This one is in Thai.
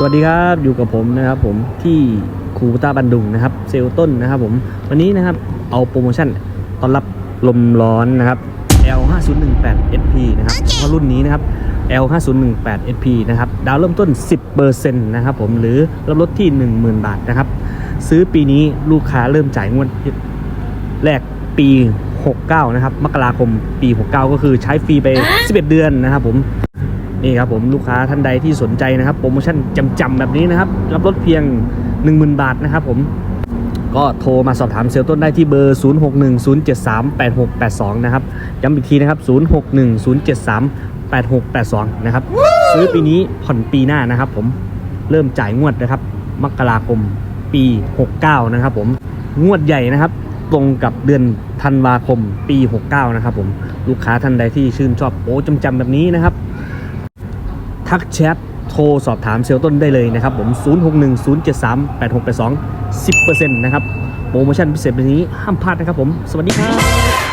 สวัสดีครับอยู่กับผมนะครับผมที่คูต้าบันดุงนะครับเซลล์ต้นนะครับผมวันนี้นะครับเอาโปรโมชั่นต้อนรับลมร้อนนะครับ L 5 0 1 8 SP นะครับเพราะรุ่นนี้นะครับ L 5 0 1 8 SP นะครับดาวเริ่มต้น 10%นะครับผมหรือรับลดที่ 10,000 บาทนะครับ ซื้อปีนี้ลูกค้าเริ่มจ่ายงวดแรกปี 69 นะครับมกราคมปี 69 ก็คือใช้ฟรีไป 11 เดือนนะครับผม นี่ครับผมลูกค้าท่านใดที่สนใจนะครับโปรโมชั่นจำๆแบบนี้นะครับรับลดเพียง 10,000 บาทนะครับผมก็โทรมาสอบถามเซลล์ต้นได้ที่เบอร์ 0610738682 นะครับ ย้ำอีกทีนะครับ 0610738682 นะครับ ซื้อปีนี้ผ่อนปีหน้านะครับผม เริ่มจ่ายงวดนะครับ มกราคมปี 69 นะครับผม งวดใหญ่นะครับ ตรงกับเดือนธันวาคมปี 69 นะครับผม ลูกค้าท่านใดที่ชื่นชอบโอ้จำๆแบบนี้นะครับ ทักแชทโทรสอบถามเซลล์ต้นได้เลยนะครับผม 0610738682 10%นะครับ โปรโมชั่นพิเศษแบบนี้ห้ามพลาดนะครับผม สวัสดีครับ